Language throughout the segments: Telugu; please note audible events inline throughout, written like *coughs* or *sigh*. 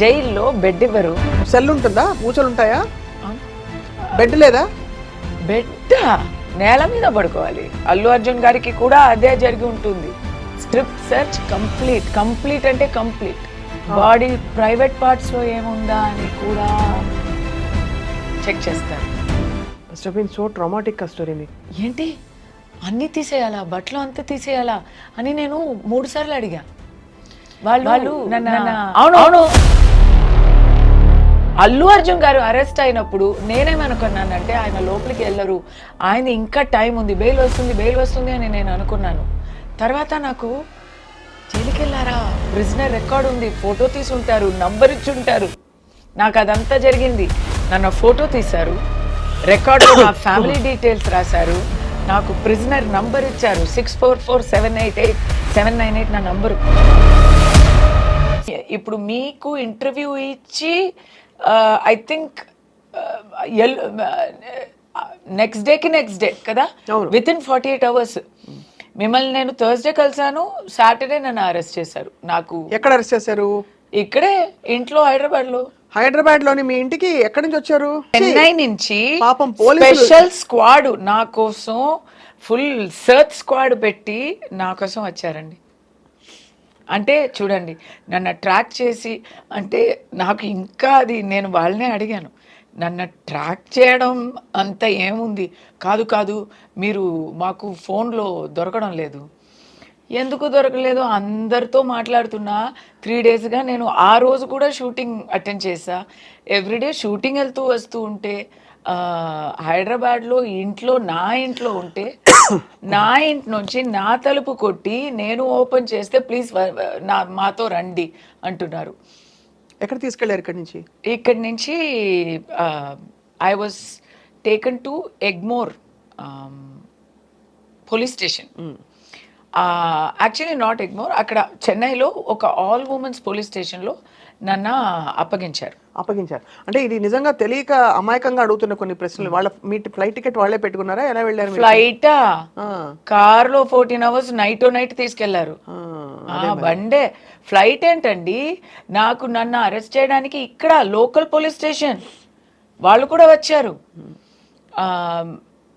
జైల్లో బెడ్ ఇవ్వరు. సెల్ ఉంటుందా? పూచలు ఉంటాయా? బెడ్ లేదా? బెడ్ నేల మీద పడుకోవాలి. అల్లు అర్జున్ గారికి కూడా అదే జరిగి ఉంటుంది. Strip search complete. కంప్లీట్ అంటే కంప్లీట్. బాడీ ప్రైవేట్ పార్ట్స్లో ఏముందా అని కూడా చెక్ చేస్తారు must been so traumatic story ఏంటి? అన్ని తీసేయాలా? బట్టలు అంతా తీసేయాలా? అని నేను మూడు సార్లు అడిగా. వాళ్ళు వాళ్ళు నన్ను అవును. అవును. అల్లు అర్జున్ గారు అరెస్ట్ అయినప్పుడు నేనేమనుకున్నానంటే ఆయన లోపలికి వెళ్ళరు. ఆయన ఇంకా టైం ఉంది. బెయిల్ వస్తుంది బెయిల్ వస్తుంది అని నేను అనుకున్నాను. తర్వాత నాకు జైలుకి వెళ్ళారా ప్రిజనర్ రికార్డ్ ఉంది. ఫోటో తీసి ఉంటారు నంబర్ ఇచ్చి ఉంటారు నాకు అదంతా జరిగింది. నన్ను ఫోటో తీశారు. రికార్డు నా ఫ్యామిలీ డీటెయిల్స్ రాశారు. నాకు ప్రిజనర్ నంబర్ ఇచ్చారు. Six four four seven eight eight seven nine eight నా నంబరు ఇప్పుడు మీకు ఇంటర్వ్యూ ఇచ్చి ఐ థింక్ నెక్స్ట్ డేకి నెక్స్ట్ డే కదా. With in forty eight hours మిమ్మల్ని నేను థర్స్డే కలిసాను సాటర్డే నన్ను అరెస్ట్ చేశారు. నాకు ఎక్కడ అరెస్ట్ చేశారు? ఇక్కడే ఇంట్లో హైదరాబాద్లో హైదరాబాద్లోని మీ ఇంటికి ఎక్కడి నుంచి వచ్చారు? చెన్నై నుంచి పాపం స్పెషల్ స్క్వాడ్ నా కోసం ఫుల్ సర్చ్ స్క్వాడ్ పెట్టి నా కోసం వచ్చారండి. అంటే చూడండి నన్ను ట్రాక్ చేసి అంటే నాకు ఇంకా అది నేను వాళ్ళనే అడిగాను. నన్ను ట్రాక్ చేయడం అంత ఏముంది? కాదు కాదు మీరు మాకు ఫోన్లో దొరకడం లేదు. ఎందుకు దొరకలేదు? అందరితో మాట్లాడుతున్నా. త్రీ డేస్గా నేను ఆ రోజు కూడా షూటింగ్ అటెండ్ చేసా ఎవ్రీడే షూటింగ్ వెళ్తూ వస్తూ ఉంటే హైదరాబాద్లో ఇంట్లో నా ఇంట్లో ఉంటే నా ఇంటి నుంచి నా తలుపు కొట్టి నేను ఓపెన్ చేస్తే ప్లీజ్ నా మాతో రండి అంటున్నారు. ఎక్కడ తీసుకెళ్ళారు ఇక్కడి నుంచి? ఇక్కడి నుంచి I was taken to Egmore police station actually not Egmore అక్కడ చెన్నైలో ఒక ఆల్ ఉమెన్స్ పోలీస్ స్టేషన్లో నన్ను అప్పగించారు. అప్పగించారు. అంటే ఇది నిజంగా తెలియక అమాయకంగా అడుగుతున్న కొన్ని ప్రశ్నలు. వాళ్ళ మీ ఫ్లైట్ టికెట్ వాళ్ళే పెట్టుకున్నారా? ఎలా వెళ్ళారు? ఫ్లైటా? ఆ, కార్లో fourteen hours night to night తీసుకెళ్ళారు. బండే. ఫ్లైట్ ఏంటండి? నాకు నన్ను అరెస్ట్ చేయడానికి ఇక్కడ లోకల్ పోలీస్ స్టేషన్. వాళ్ళు కూడా వచ్చారు.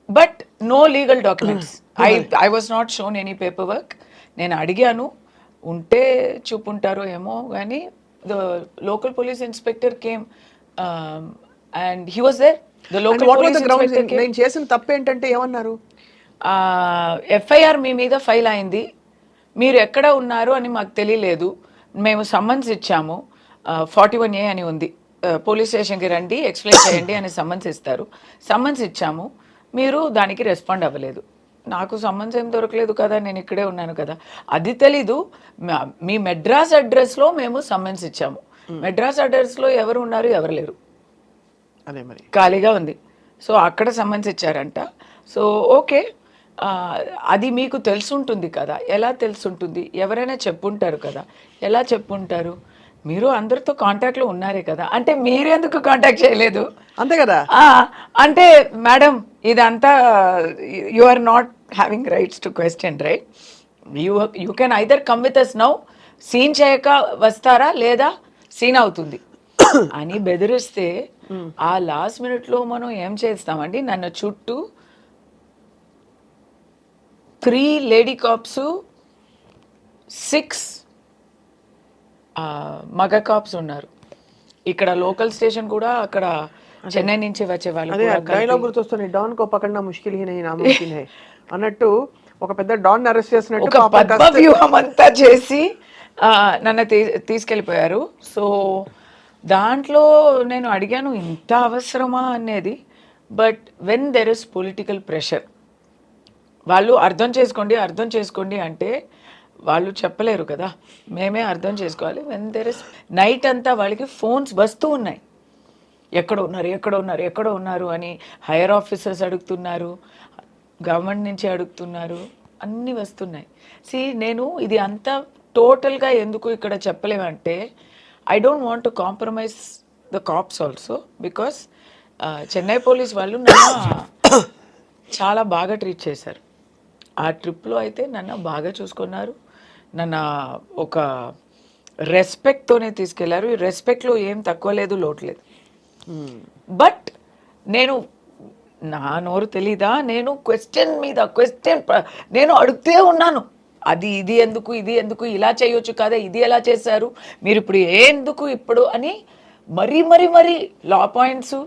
But no legal documents. I I was not shown any paperwork. నేను అడిగాను. ఉంటే చూపుంటారో ఏమో కానీ the local police inspector came and he was there the And what was police the grounds? Inspector came నేను చేసిన తప్పు ఏంటంటే ఏమన్నారు? ఎఫ్ఐఆర్ మీ మీద ఫైల్ అయింది. మీరు ఎక్కడ ఉన్నారు అని మాకు తెలియలేదు. మేము సమ్మన్స్ ఇచ్చాము. ఫార్టీ వన్ ఏ అని ఉంది. పోలీస్ స్టేషన్కి రండి ఎక్స్ప్లెయిన్ చేయండి అని సమ్మన్స్ ఇస్తారు. సమ్మన్స్ ఇచ్చాము. మీరు దానికి రెస్పాండ్ అవ్వలేదు. నాకు ఏం దొరకలేదు కదా నేను ఇక్కడే ఉన్నాను కదా. అది తెలీదు. మా- మెడ్రాస్ అడ్రస్లో మేము సమ్మన్స్ ఇచ్చాము. మెడ్రాస్ అడ్రస్లో ఎవరు ఉన్నారు ఎవరు లేరు. అదే మరి. ఖాళీగా ఉంది. సో అక్కడ సమ్మన్స్ ఇచ్చారంట. So okay. అది మీకు తెలుసుంటుంది కదా. ఎలా తెలుసుంటుంది? ఎవరైనా చెప్పుంటారు కదా. ఎలా చెప్పుంటారు? మీరు అందరితో కాంటాక్ట్లో ఉన్నారే కదా. అంటే మీరు ఎందుకు కాంటాక్ట్ చేయలేదు? అంతే కదా? అంటే మేడం ఇదంతా you are not having rights to question right you you can either come with us now scene చేయక వస్తారా లేదా సీన్ అవుతుంది. *coughs* అని బెదిరిస్తే ఆ లాస్ట్ మినిట్లో మనం ఏం చేస్తామండి? నన్ను చుట్టూ త్రీ లేడీ కాప్స్ సిక్స్ మగ కాప్స్ ఉన్నారు. ఇక్కడ లోకల్ స్టేషన్ కూడా అక్కడ చెన్నై నుంచి వచ్చే వాళ్ళు డైలాగ్ గుర్తొస్తుంది don co పకడ్నా Mushkil he Nahi నాముమ్కిన్ high. *laughs* అన్నట్టు ఒక పెద్ద డాన్ అరెస్ట్ చేసినట్టు ఒక పద్మ వ్యూహం అంతా చేసి ఆ, నన్ను తీసుకెళ్ళిపోయారు. సో దాంట్లో నేను అడిగాను ఇంత అవసరమా? అనేది. But when there is political pressure వాళ్ళు అర్థం చేసుకోండి అర్థం చేసుకోండి అంటే వాళ్ళు చెప్పలేరు కదా. మేమే అర్థం చేసుకోవాలి. వెన్ దెర్ ఇస్ నైట్ అంతా వాళ్ళకి ఫోన్స్ వస్తూ ఉన్నాయి. ఎక్కడ ఉన్నారు ఎక్కడ ఉన్నారు ఎక్కడ ఉన్నారు అని హైయర్ ఆఫీసర్స్ అడుగుతున్నారు గవర్నమెంట్ నుంచి అడుగుతున్నారు అన్నీ వస్తున్నాయి. సి నేను ఇది అంతా టోటల్గా ఎందుకు ఇక్కడ చెప్పలేమంటే I don't want to compromise the cops also because Chennai police వాళ్ళు నన్ను *coughs* చాలా బాగా ట్రీట్ చేశారు. ఆ ట్రిప్లో అయితే నన్ను బాగా చూసుకున్నారు. నన్ను ఒక రెస్పెక్ట్తోనే తీసుకెళ్ళారు. ఈ రెస్పెక్ట్లో ఏం తక్కువ లేదు లోటు లేదు. బట్ నేను నా నోరు తెలీదా? నేను క్వశ్చన్ మీద క్వశ్చన్ నేను అడుగుతూ ఉన్నాను. అది ఇది ఎందుకు ఇది ఎందుకు ఇలా చేయొచ్చు కదా ఇది ఎలా చేశారు మీరు ఇప్పుడు ఎందుకు ఇప్పుడు అని మరీ మరీ మరీ లా పాయింట్స్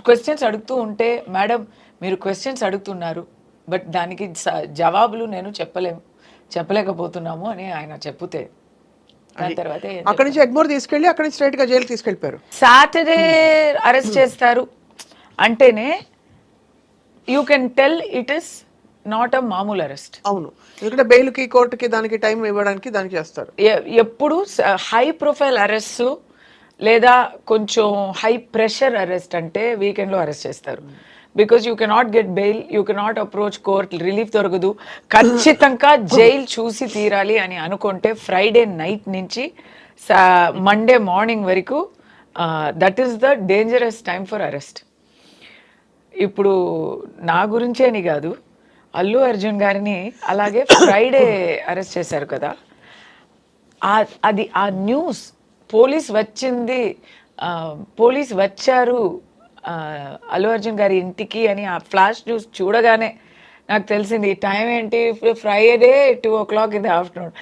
క్వశ్చన్స్ అడుగుతూ ఉంటే మేడం మీరు క్వశ్చన్స్ అడుగుతున్నారు బట్ దానికి స- జవాబులు నేను చెప్పలేము చెప్పలేకపోతున్నాము అని ఆయన ఏం అక్కడి నుంచి ఎగ్మోర్ తీసుకెళ్ళి అక్కడి నుంచి స్ట్రైట్గా జైలు తీసుకెళ్ళిపోయారు. సాటర్డే అరెస్ట్ చేస్తారు. అంటేనే you can tell it is not a మామూలు అరెస్ట్. అవును. ఎందుకంటే బెయిల్కి కోర్టుకి దానికి టైం ఇవ్వడానికి దానికి చేస్తారు. ఎప్పుడు హై ప్రొఫైల్ అరెస్ట్ లేదా కొంచెం హై ప్రెషర్ అరెస్ట్ అంటే వీకెండ్లో అరెస్ట్ చేస్తారు. Because you cannot get bail you cannot approach court relief దొరకదు. ఖచ్చితంగా జైల్ చూసి తీరాలి అని అనుకుంటే ఫ్రైడే నైట్ నుంచి మండే మార్నింగ్ వరకు that is the dangerous time for arrest ఇప్పుడు నా గురించే అని కాదు అల్లు అర్జున్ గారిని అలాగే ఫ్రైడే అరెస్ట్ చేశారు కదా. అది ఆ న్యూస్ పోలీస్ వచ్చింది పోలీస్ వచ్చారు అల్లు అర్జున్ గారి ఇంటికి అని ఆ ఫ్లాష్ న్యూస్ చూడగానే నాకు తెలిసింది టైం ఏంటి? Friday two o'clock in the afternoon.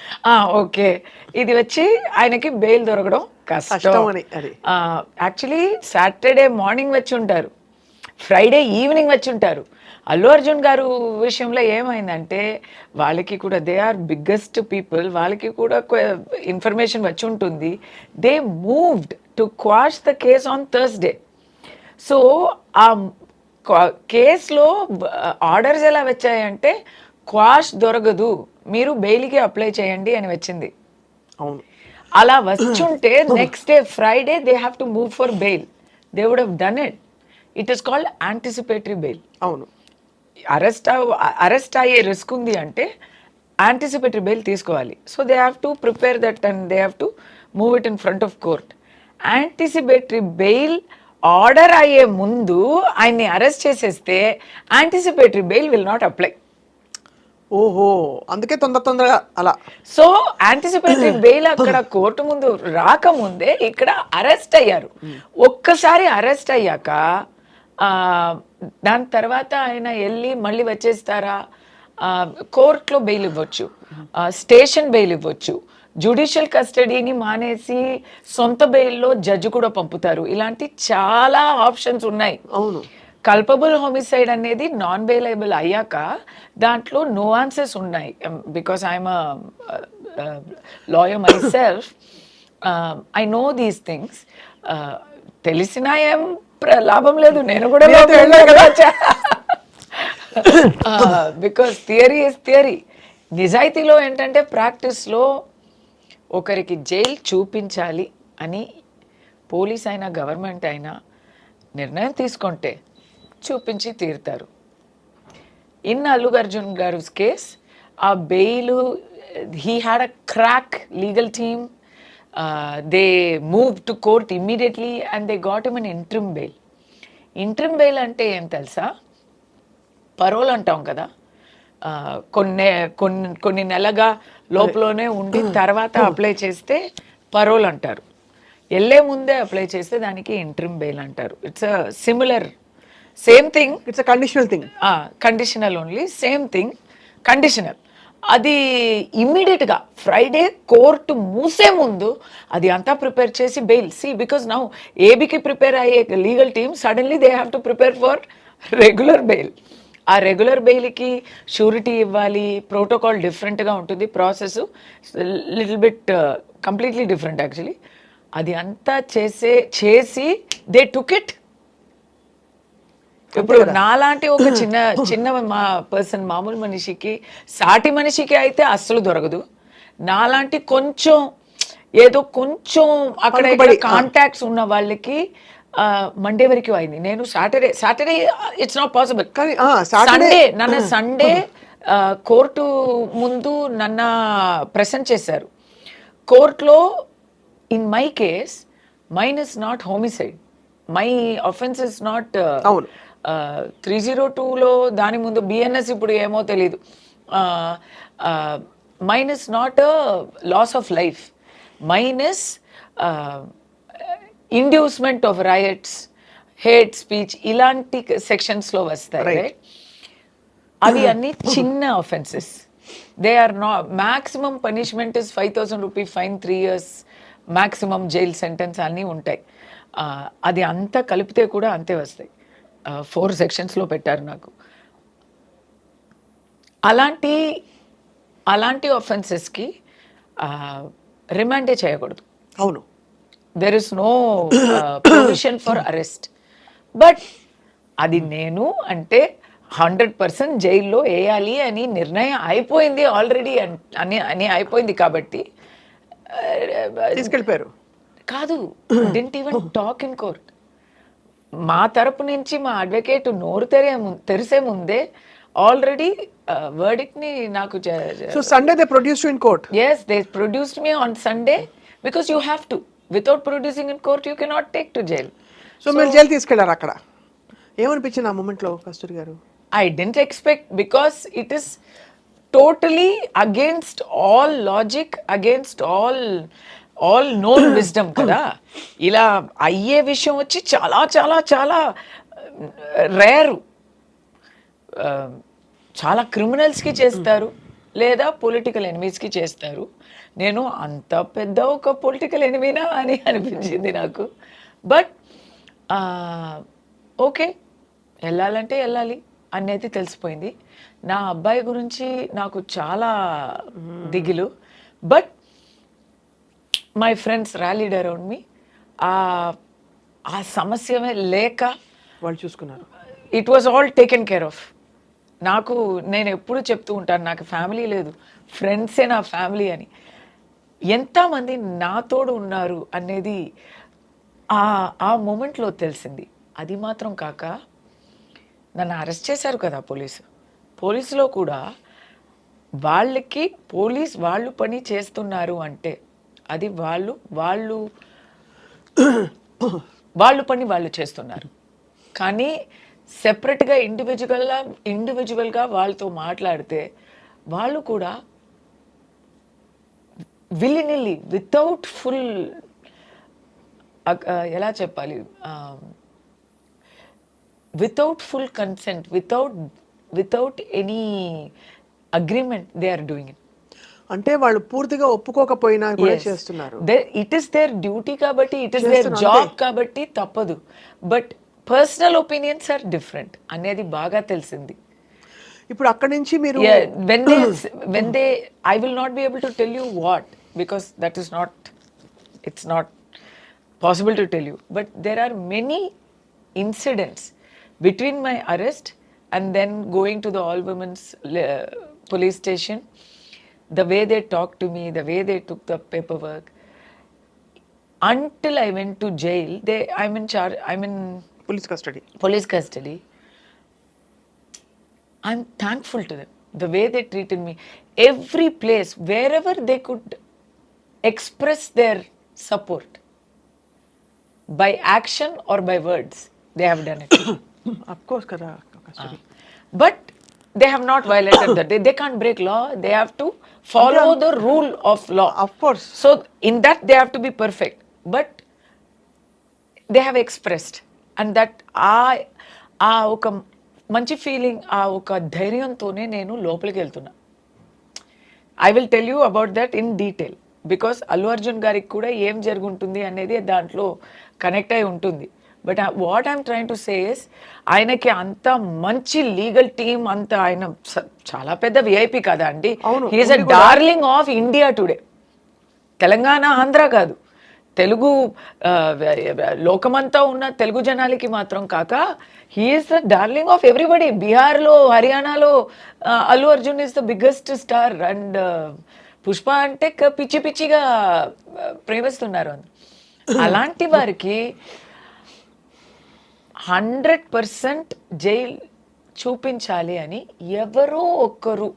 Okay. ఇది వచ్చి ఆయనకి బెయిల్ దొరకడం కష్టం. అని యాక్చువల్లీ సాటర్డే మార్నింగ్ వచ్చి ఉంటారు. ఫ్రైడే ఈవినింగ్ వచ్చి ఉంటారు. అల్లు అర్జున్ గారు విషయంలో ఏమైందంటే వాళ్ళకి కూడా దే ఆర్ బిగ్గెస్ట్ పీపుల్ వాళ్ళకి కూడా ఇన్ఫర్మేషన్ వచ్చి ఉంటుంది. They moved to quash the case on Thursday so ఆ కేసులో ఆర్డర్స్ ఎలా వచ్చాయంటే క్వాష్ దొరకదు మీరు బెయిల్కి అప్లై చేయండి అని వచ్చింది. అవును. అలా వచ్చుంటే next day Friday they have to move for bail they would have done it it is called anticipatory bail అవును. అరెస్ట్ అరెస్ట్ అయ్యే రిస్క్ ఉంది అంటే యాంటిసిపేటరీ బెయిల్ తీసుకోవాలి. So they have to prepare that and they have to move it in front of court anticipatory bail order అయ్యే ముందు ఆయన్ని అరెస్ట్ చేసేస్తే anticipatory bail will not apply ఓహో అందుకే తొందర తొందరగా అలా. సో యాంటిసిపేటరీ బెయిల్ అక్కడ కోర్టు ముందు రాకముందే ఇక్కడ అరెస్ట్ అయ్యారు. ఒక్కసారి అరెస్ట్ అయ్యాక దాని తర్వాత ఆయన వెళ్ళి మళ్ళీ వచ్చేస్తారా? కోర్టులో బెయిల్ ఇవ్వచ్చు. స్టేషన్ బెయిల్ ఇవ్వచ్చు. జుడిషియల్ కస్టడీని మానేసి సొంత బెయిల్లో జడ్జి కూడా పంపుతారు. ఇలాంటి చాలా ఆప్షన్స్ ఉన్నాయి. అవును. కల్పబుల్ హోమిసైడ్ అనేది నాన్ బెయిలబుల్ అయ్యాక దాంట్లో నోఆన్సెస్ ఉన్నాయి. Because I'm lawyer myself I know these things తెలిసినా ఏం లాభం లేదు. నేను కూడా. బికాస్ థియరీ ఇస్ థియరీ నిజాయితీలో ఏంటంటే ప్రాక్టీస్లో ఒకరికి జైలు చూపించాలి అని పోలీస్ అయినా గవర్నమెంట్ అయినా నిర్ణయం తీసుకుంటే చూపించి తీరుతారు. ఇన్ అల్లు అర్జున్ గారు కేస్ ఆ bail he had a crack legal team they move to court immediately and they got him an interim bail. Interim bail అంటే ఏం తెలుసా? పరోల్ అంటాం కదా. కొన్ని కొన్ని కొన్ని నెలగా లోపలనే ఉండి తర్వాత అప్లై చేస్తే పరోల్ అంటారు. వెళ్ళే ముందే అప్లై చేస్తే దానికి ఇంట్రిమ్ బెయిల్ అంటారు. It's a similar same thing it's a conditional thing conditional only same thing conditional అది ఇమ్మీడియట్గా ఫ్రైడే కోర్టు మూసే ముందు అది అంతా ప్రిపేర్ చేసి బెయిల్ సి బికాస్ నౌ ఏబీకి ప్రిపేర్ అయ్యే legal team suddenly they have to prepare for regular bail ఆ రెగ్యులర్ బెయిల్కి షూరిటీ ఇవ్వాలి ప్రోటోకాల్ డిఫరెంట్గా ఉంటుంది process little bit completely different actually అది అంతా చేసే చేసి దే టుక్ ఇట్ ఇప్పుడు నాలాంటి ఒక చిన్న *coughs* చిన్న మా పర్సన్ మామూలు మనిషికి సాటి మనిషికి అయితే అస్సలు దొరకదు. నాలాంటి కొంచెం ఏదో కొంచెం అక్కడ కాంటాక్ట్స్ ఉన్న వాళ్ళకి మండే వరకు అయింది. నేను Saturday Saturday it's not possible కానీ, సండే నన్ను సండే కోర్టు ముందు నన్న ప్రెసెంట్ చేశారు. కోర్టులో in my case mine is not homicide my offence is not. Three zero టూలో దాని ముందు బిఎన్ఎస్ ఇప్పుడు ఏమో తెలీదు. Mine is not loss of life minus inducement of rights hate speech ఇలాంటి సెక్షన్స్లో వస్తాయి? అవి అన్ని *laughs* చిన్న ఆఫెన్సెస్ దే ఆర్ నా maximum punishment is five thousand rupee fine three years maximum jail sentence అన్నీ ఉంటాయి. అది అంతా కలిపితే కూడా అంతే వస్తాయి. ఫోర్ సెక్షన్స్లో పెట్టారు నాకు. అలాంటి అలాంటి ఒఫెన్సెస్కి రిమాండే చేయకూడదు. అవును. There is no provision for arrest but అది నేను అంటే హండ్రెడ్ పర్సెంట్ జైల్లో వేయాలి అని నిర్ణయం అయిపోయింది ఆల్రెడీ అని అని అయిపోయింది కాబట్టి uh, తీసుకెళ్ళిపోయారు. కాదు didn't even talk in court మా తరపు నుంచి మా అడ్వకేట్ నోరు తెరే తెరిసే ముందే ఆల్రెడీ వర్డిక్ట్ని నాకు so Sunday they produce in court yes they produced me on Sunday because you have to without producing in court you cannot take to jail so మీరు జైలు తీసుకెళ్ళారు అక్కడ? ఏమనిపించింది ఆ మూమెంట్లో కస్తూరి గారు? I didn't expect because it is totally against all logic, against all all known wisdom కదా. ఇలా అయ్యే విషయం వచ్చి చాలా చాలా చాలా రేరు చాలా క్రిమినల్స్కి చేస్తారు లేదా పొలిటికల్ ఎనిమీస్కి చేస్తారు. నేను అంత పెద్ద ఒక పొలిటికల్ ఎనిమీనా అని అనిపించింది నాకు. బట్ ఓకే వెళ్ళాలంటే వెళ్ళాలి అనేది తెలిసిపోయింది. నా అబ్బాయి గురించి నాకు చాలా దిగులు. But my friends rallied around me ఆ సమస్యమే లేక వాళ్ళు చూసుకున్నారు. It was all taken care of నాకు నేను ఎప్పుడు చెప్తూ ఉంటాను నాకు ఫ్యామిలీ లేదు. ఫ్రెండ్సే నా ఫ్యామిలీ అని. ఎంతమంది నా తోడు ఉన్నారు అనేది ఆ ఆ మూమెంట్లో తెలిసింది. అది మాత్రం కాక నన్ను అరెస్ట్ చేశారు కదా పోలీసు. పోలీసులో కూడా వాళ్ళకి పోలీస్ వాళ్ళు పని చేస్తున్నారు అంటే అది వాళ్ళు వాళ్ళు *coughs* వాళ్ళు పని వాళ్ళు చేస్తున్నారు. కానీ సెపరేట్గా ఇండివిజువల్గా ఇండివిజువల్గా వాళ్ళతో మాట్లాడితే వాళ్ళు కూడా విల్లినిల్లి వితౌట్ ఫుల్ ఎలా చెప్పాలి? Without full consent without without any agreement they are doing it అంటే వాళ్ళు పూర్తిగా ఒప్పుకోకపోయినా కూడా చేస్తున్నారు. ఇట్ ఇస్ దేర్ డ్యూటీ కాబట్టి ఇట్ ఇస్ దేర్ జాబ్ కాబట్టి తప్పదు. But personal opinions are different అనేది బాగా తెలిసింది. ఇప్పుడు అక్కడి నుంచి మీరు when they when they I will not be able to tell you what because that is not, it's not possible to tell you. But there are many incidents between my arrest and then going to the all women's police station, the way they talked to me, the way they took the paperwork. Until I went to jail, they I'm in charge. I'm in police custody. Police custody. I'm thankful to them. The way they treated me, every place, wherever they could express their support by action or by words, they have done it. Course కదా custody but they have not violated that. They, they can't break law. They have to follow the rule of law. Of course So in that they have to be perfect. But they have expressed and that ఆ ఆ ఒక మంచి ఫీలింగ్ ఆ ఒక ధైర్యంతోనే నేను లోపలికి వెళ్తున్నా I will tell you about that in detail because Allu Arjun గారికి కూడా ఏం జరుగుంటుంది అనేది దాంట్లో కనెక్ట్ అయి ఉంటుంది. But what I'm trying to says ఆయనకి అంత మంచి లీగల్ టీమ్ అంత ఆయన చాలా పెద్ద విఐపి కదా అండి. He's a darling of India today Telangana Andhra కాదు. తెలుగు ఆ, లోకమంతా ఉన్న తెలుగు జనాలకి మాత్రం కాక he's the darling of everybody బీహార్లో హర్యానాలో Allu Arjun is the biggest star and Pushpa అంటే పిచ్చి పిచ్చిగా ప్రేమిస్తున్నారు అని అలాంటి వారికి హండ్రెడ్ పర్సెంట్ జైల్ చూపించాలి అని ఎవరో ఒక్కరు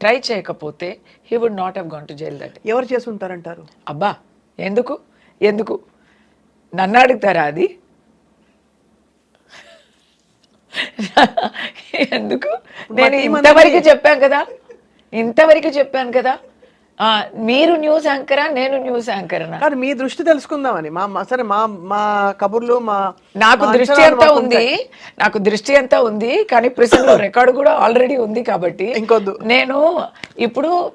ట్రై చేయకపోతే he would not have gone to jail that ఎవరు చేసి ఉంటారంటారు అబ్బా ఎందుకు? ఎందుకు? నన్ను అడుగుతారా అది? *laughs* ఎందుకు? నేను ఇంతవరకు చెప్పాను కదా. ఇంతవరకు చెప్పాను కదా. ఆ, మీరు న్యూస్ యాంకరా నేను న్యూస్ యాంకర్నా? కానీ మీ దృష్టి తెలుసుకుందామని. మా సరే మా మా కబుర్లు మా నాకు దృష్టి మాకు ఉంది. నాకు దృష్టి అంతా ఉంది కానీ ప్రెసెంట్లో రికార్డు కూడా ఆల్రెడీ ఉంది కాబట్టి ఇంకొద్దు. నేను ఇప్పుడు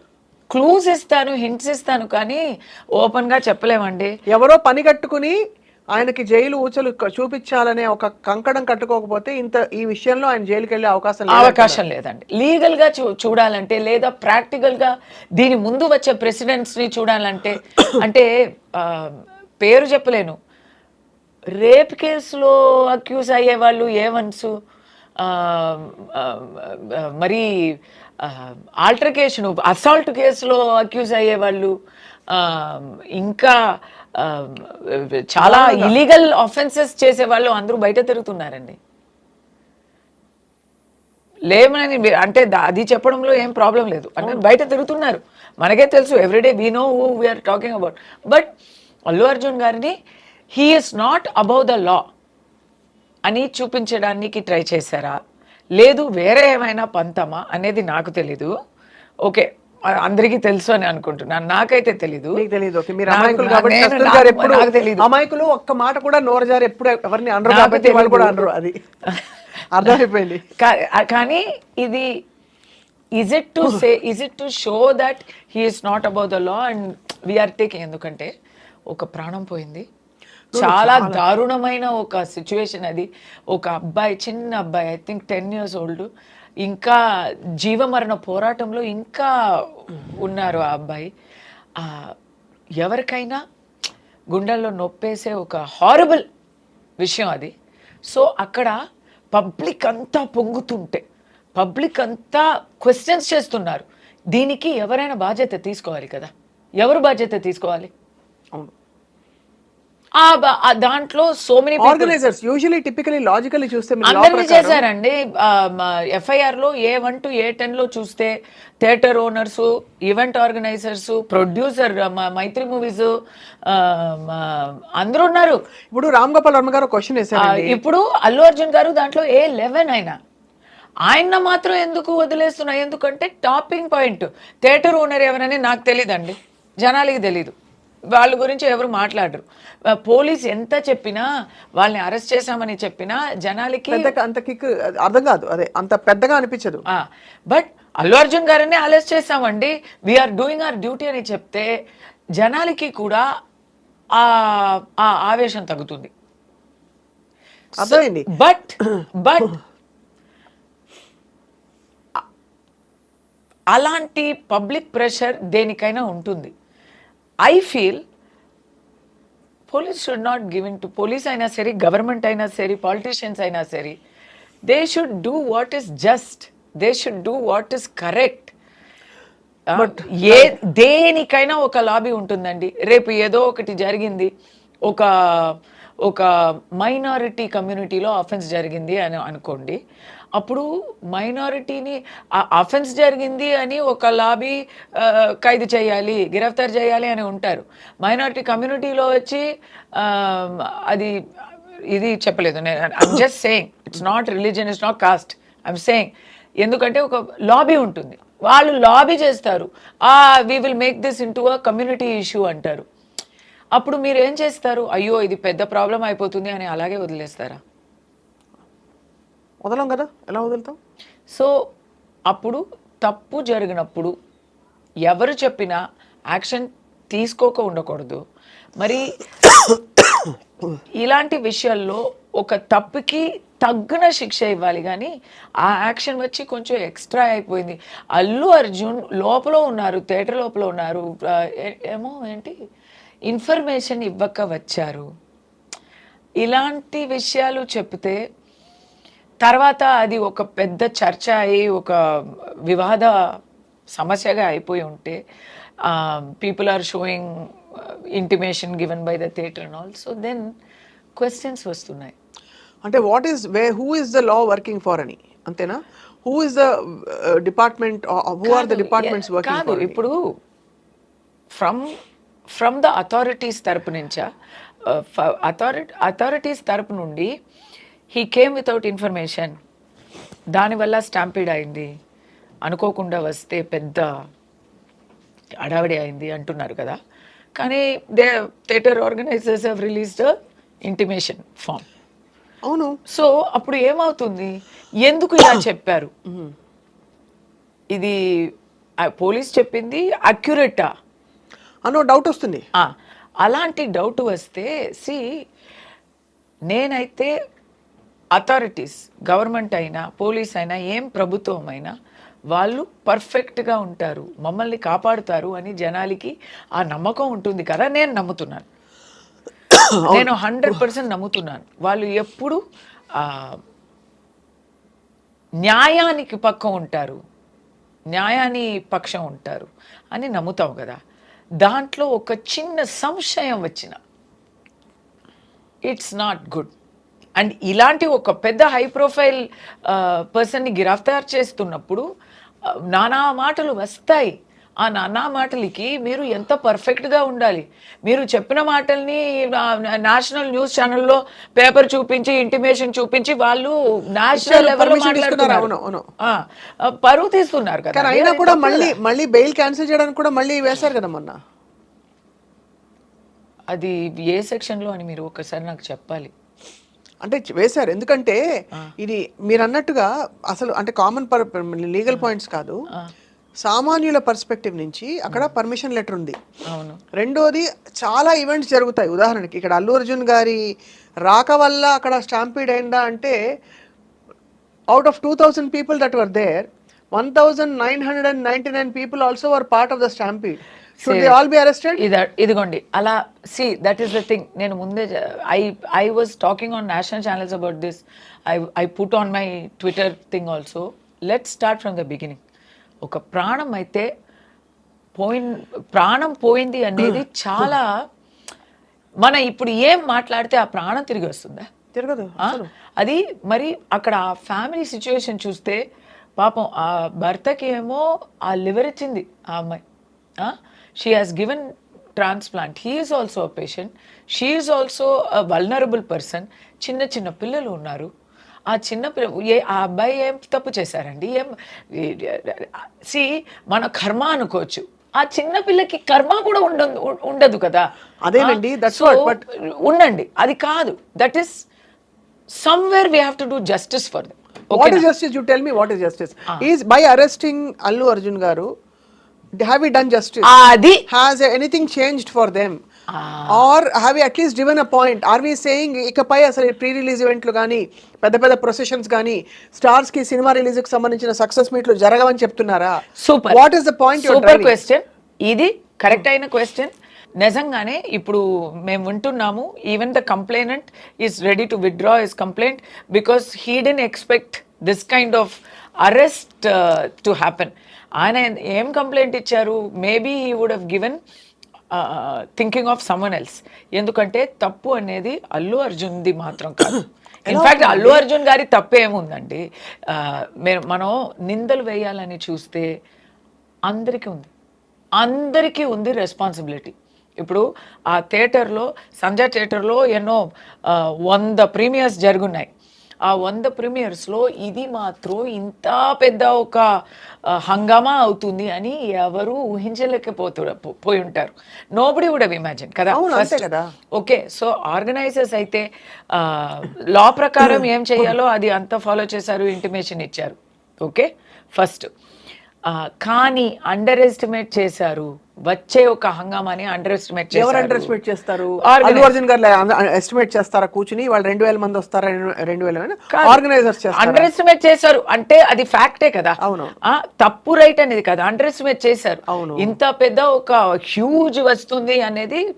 క్లూస్ ఇస్తాను హింట్స్ ఇస్తాను కానీ ఓపెన్గా చెప్పలేమండి. ఎవరో పని కట్టుకుని ఆయనకి జైలు ఊచలు చూపించాలనే ఒక కంకణం కట్టుకోకపోతే ఇంత ఈ విషయంలో ఆయన జైలుకి వెళ్ళే అవకాశం అవకాశం లేదండి. లీగల్గా చూ చూడాలంటే లేదా ప్రాక్టికల్గా దీని ముందు వచ్చే ప్రెసిడెంట్స్ని చూడాలంటే *coughs* అంటే పేరు చెప్పలేను. రేప్ కేసులో అక్యూజ్ అయ్యే వాళ్ళు ఏ వన్స్ మరి ఆల్టర్కేషన్ అసాల్ట్ కేసులో అక్యూజ్ అయ్యే వాళ్ళు ఆ, ఇంకా చాలా ఇలీగల్ ఆఫెన్సెస్ చేసే వాళ్ళు అందరూ బయట తిరుగుతున్నారండి. లేమని అంటే అది చెప్పడంలో ఏం ప్రాబ్లం లేదు. అంటే బయట తిరుగుతున్నారు. మనకే తెలుసు everyday we know who we're talking about but Allu Arjun గారిని he's not above the law అని చూపించడానికి ట్రై చేశారా? లేదు వేరే ఏమైనా పంతమా? అనేది నాకు తెలీదు. ఓకే అందరికీ తెలుసు అని అనుకుంటున్నాను నాకైతే తెలీదు. తెలియదు మీరు అమాయకులు కాబట్టి ఎప్పుడు తెలీదు. ఒక్క మాట కూడా నోరు జారి ఎప్పుడు ఎవరిని అనరు నాకు కాబట్టి వాళ్ళు కూడా తెలీదు. అనరు. అది *laughs* అర్థమైపోయింది. కానీ ఇది is it to say is it to show that he's not about the law and we're taking ఎందుకంటే ఒక ప్రాణం పోయింది. చాలా దారుణమైన ఒక సిచ్యువేషన్ అది. ఒక అబ్బాయి చిన్న అబ్బాయి I think ten years old ఇంకా జీవమరణ పోరాటంలో ఇంకా ఉన్నారు ఆ అబ్బాయి. ఎవరికైనా గుండెల్లో నొప్పేసే ఒక హారబుల్ విషయం అది. సో అక్కడ పబ్లిక్ అంతా పొంగుతుంటే పబ్లిక్ అంతా క్వశ్చన్స్ చేస్తున్నారు. దీనికి ఎవరైనా బాధ్యత తీసుకోవాలి కదా? ఎవరు బాధ్యత తీసుకోవాలి? అవును. ఆ దాంట్లో so many organisers usually typically logically చూస్తే అందరినీ చేశారండి. ఎఫ్ఐఆర్లో ఏ వన్ టు ఏ టెన్లో చూస్తే theatre owners event organisers producer Mythri Movies అందరూ ఉన్నారు. ఇప్పుడు రామ్ గోపాల్ వర్మ గారు క్వశ్చన్ ఆ, వేశారండి ఇప్పుడు అల్లు అర్జున్ గారు దాంట్లో ఏ లెవెన్ అయినా ఆయన మాత్రం ఎందుకు వదిలేస్తున్నా ఎందుకంటే టాపింగ్ పాయింట్ థియేటర్ ఓనర్ ఎవరని నాకు తెలియదండి జనాలకి తెలీదు. వాళ్ళ గురించి ఎవరు మాట్లాడరు. పోలీస్ ఎంత చెప్పినా వాళ్ళని అరెస్ట్ చేశామని చెప్పినా జనాలకి అంత కిక్ అర్థం కాదు. అదే అంత పెద్దగా అనిపించదు. బట్ అల్లు అర్జున్ గారిని అరెస్ట్ చేసామండి వీఆర్ డూయింగ్ అవర్ డ్యూటీ అని చెప్తే జనాలకి కూడా ఆ ఆ ఆవేశం తగ్గుతుంది. అర్థమైంది. బట్ బట్ *clears throat* అలాంటి పబ్లిక్ ప్రెషర్ దేనికైనా ఉంటుంది. I feel police should not given to police అయినా సరే గవర్నమెంట్ అయినా సరే పాలిటీషియన్స్ అయినా సరే they should do what is just they should do what is correct ఏ దేనికైనా ఒక లాబీ ఉంటుందండి. రేపు ఏదో ఒకటి జరిగింది. ఒక ఒక మైనారిటీ కమ్యూనిటీలో అఫెన్స్ జరిగింది అని అనుకోండి. అప్పుడు మైనారిటీని అఫెన్స్ జరిగింది అని ఒక లాబీ ఖైదు చేయాలి గిరఫ్తార్ చేయాలి అని ఉంటారు. మైనారిటీ కమ్యూనిటీలో వచ్చి అది ఇది చెప్పలేదు. నేను I'm just saying it's not religion it's not caste I'm saying ఎందుకంటే ఒక లాబీ ఉంటుంది. వాళ్ళు లాబీ చేస్తారు. ఆ we will make this into a community issue అంటారు. అప్పుడు మీరు ఏం చేస్తారు? అయ్యో ఇది పెద్ద ప్రాబ్లం అయిపోతుంది అని అలాగే వదిలేస్తారా? వదలం కదా? ఎలా వదులుతాం సో అప్పుడు తప్పు జరిగినప్పుడు ఎవరు చెప్పినా యాక్షన్ తీసుకోక ఉండకూడదు. మరి ఇలాంటి విషయాల్లో ఒక తప్పుకి తగ్గిన శిక్ష ఇవ్వాలి కానీ ఆ యాక్షన్ వచ్చి కొంచెం ఎక్స్ట్రా అయిపోయింది. అల్లు అర్జున్ లోపల ఉన్నారు థియేటర్ లోపల ఉన్నారు. ఏ- ఏమో ఏంటి? ఇన్ఫర్మేషన్ ఇవ్వక వచ్చారు. ఇలాంటి విషయాలు చెప్తే తర్వాత అది ఒక పెద్ద చర్చ అయి ఒక వివాద సమస్యగా అయిపోయి ఉంటే people are showing intimation given by the theatre and all so then questions వస్తున్నాయి. అంటే what is way who is the law working for అని అంతేనా? Who is the department who are the departments working ఇప్పుడు ఫ్రమ్ ఫ్రమ్ ద అథారిటీస్ తరపు నుంచా అథారిటీ అథారిటీస్ తరపు నుండి హీ కేమ్ వితౌట్ ఇన్ఫర్మేషన్ దానివల్ల స్టాంపీడ్ అయింది. అనుకోకుండా వస్తే పెద్ద అడావిడి అయింది అంటున్నారు కదా. కానీ they theatre organisers have released intimation form అవును. సో అప్పుడు ఏమవుతుంది? ఎందుకు ఇలా చెప్పారు? ఇది పోలీస్ చెప్పింది అక్యురేటా అనో డౌట్ వస్తుంది. అలాంటి డౌట్ వస్తే సి నేనైతే అథారిటీస్ గవర్నమెంట్ అయినా పోలీస్ అయినా ఏం ప్రభుత్వం అయినా వాళ్ళు పర్ఫెక్ట్గా ఉంటారు మమ్మల్ని కాపాడుతారు అని జనాలకి ఆ నమ్మకం ఉంటుంది కదా నేను నమ్ముతున్నాను. నేను హండ్రెడ్ పర్సెంట్ నమ్ముతున్నాను. వాళ్ళు ఎప్పుడు న్యాయానికి పక్కం ఉంటారు న్యాయాన్ని పక్షం ఉంటారు అని నమ్ముతాం కదా. దాంట్లో ఒక చిన్న సంశయం వచ్చిన. ఇట్స్ నాట్ గుడ్ అండ్ ఇలాంటి ఒక పెద్ద హై ప్రొఫైల్ పర్సన్ని గిరఫ్తార్ చేస్తున్నప్పుడు నానా మాటలు వస్తాయి. ఆ నానా మాటలకి మీరు ఎంత పర్ఫెక్ట్గా ఉండాలి. మీరు చెప్పిన మాటల్ని నేషనల్ న్యూస్ ఛానల్లో పేపర్ చూపించి ఇంటిమేషన్ చూపించి వాళ్ళు నేషనల్ అవును. మాట్లాడుతున్నారు పరువు తీస్తున్నారు కదా. అయినా కూడా మళ్ళీ. మళ్ళీ బెయిల్ క్యాన్సిల్ చేయడానికి కూడా మళ్ళీ వేశారు కదా మొన్న. అది ఏ సెక్షన్లో అని మీరు ఒకసారి నాకు చెప్పాలి. అంటే వేశారు. ఎందుకంటే ఇది మీరు అన్నట్టుగా అసలు అంటే కామన్ లీగల్ పాయింట్స్ కాదు. సామాన్యుల పర్స్పెక్టివ్ నుంచి అక్కడ పర్మిషన్ లెటర్ ఉంది. రెండోది చాలా ఈవెంట్స్ జరుగుతాయి. ఉదాహరణకి ఇక్కడ అల్లు అర్జున్ గారి రాక వల్ల అక్కడ స్టాంపీడ్ అయిందా అంటే out of two thousand people that were there one thousand nine hundred and ninety nine people also were part of the stampede. ఇదిగోండి అలా see that is the thing నేను ముందే I I was talking on national channels about this I I put on my Twitter thing also let start from the beginning ఒక ప్రాణం అయితే పోయిన్ ప్రాణం పోయింది అనేది చాలా మన ఇప్పుడు ఏం మాట్లాడితే ఆ ప్రాణం తిరిగి వస్తుందా? తిరగదు? అది మరి అక్కడ ఆ ఫ్యామిలీ సిచ్యువేషన్ చూస్తే పాపం ఆ భర్తకి ఏమో ఆ లివర్ ఇచ్చింది ఆ అమ్మాయి. She has given transplant he is also a patient she is also a vulnerable person చిన్న చిన్న పిల్లలు ఉన్నారు. ఆ చిన్న పిల్ల ఏ ఆ అబ్బాయి ఏం తప్పు చేశారండి? ఏం సి మన కర్మ అనుకోవచ్చు. ఆ చిన్న పిల్లకి కర్మ కూడా ఉండదు ఉండదు కదా? అదేనండి, ఆ, that's so, what, but- ఉండండి. అది కాదు. That is somewhere we have to do justice for them what is justice you tell me what is justice is by arresting Allu Arjun garu have you done justice అది has anything changed for them or have you at least given a point or we saying ఇకపై అసలు ప్రీ రిలీజ్ ఈవెంట్లు కానీ పెద్ద పెద్ద ప్రొసెషన్స్ కానీ స్టార్స్కి సినిమా రిలీజ్కి సంబంధించిన సక్సెస్ మీట్లు జరగవని చెప్తున్నారా? Super what is the point super question ఇది కరెక్ట్ అయిన క్వశ్చన్ నిజంగానే ఇప్పుడు మేము వింటున్నాము even the complainant is ready to withdraw his complaint because he didn't expect this kind of arrest to happen ఆయన ఏం కంప్లైంట్ ఇచ్చారు? Maybe he would have given thinking of someone else ఎందుకంటే తప్పు అనేది అల్లు అర్జున్ది మాత్రం కాదు. *coughs* ఇన్ఫాక్ట్ అల్లు అర్జున్ గారి తప్పు ఏముందండి ఆ, మీరు మనం నిందలు వేయాలని చూస్తే అందరికీ ఉంది. అందరికీ ఉంది రెస్పాన్సిబిలిటీ ఇప్పుడు ఆ థియేటర్లో సంజయ్ థియేటర్లో ఎన్నో వంద ప్రీమియర్స్ జరుగున్నాయి. ఆ వంద ప్రీమియర్స్లో ఇది మాత్రం ఇంత పెద్ద ఒక హంగామా అవుతుంది అని ఎవరు ఊహించలేకపోతు పో- పోయి ఉంటారు. Nobody would have imagine. కదా. ఓకే సో ఆర్గనైజర్స్ అయితే లా ప్రకారం ఏం చేయాలో అది అంతా ఫాలో చేశారు ఇంటిమేషన్ ఇచ్చారు. ఓకే ఫస్ట్ కానీ అండర్ ఎస్టిమేట్ చేశారు. వచ్చే ఒక హంగామాని అండర్ ఎస్టిమేట్ ఎవరు అండర్ ఎస్టిమేట్ చేస్తారు? అల్లు అర్జున్ గారు ఎస్టిమేట్ చేస్తారా కూర్చుని వాళ్ళు రెండు వేల మంది వస్తారా రెండు- వేల ఆర్గనైజర్స్ అండర్ ఎస్టిమేట్ చేశారు. అంటే అది ఫ్యాక్టే కదా. అవును. ఆ, తప్పు రైట్ అనేది కదా. అండర్ ఎస్టిమేట్ చేశారు. అవును. ఇంత పెద్ద ఒక హ్యూజ్ వస్తుంది అనేది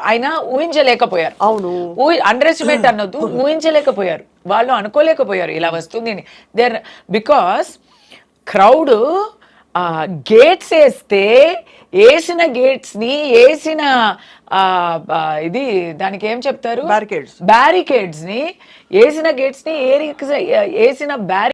ఆయన ఊహించలేకపోయారు. అవును. అండర్ ఎస్టిమేట్ అన్నది ఊహించలేకపోయారు. వాళ్ళు అనుకోలేకపోయారు. ఇలా వస్తుంది అని. దేర్ బికాస్ క్రౌడ్ గేట్స్ వేస్తే వేసిన గేట్స్ని వేసిన ఇది దానికి ఏం చెప్తారు Barricades. బ్యారికేడ్స్ని వేసిన గేట్స్ని ఏరి వేసిన బ్యారి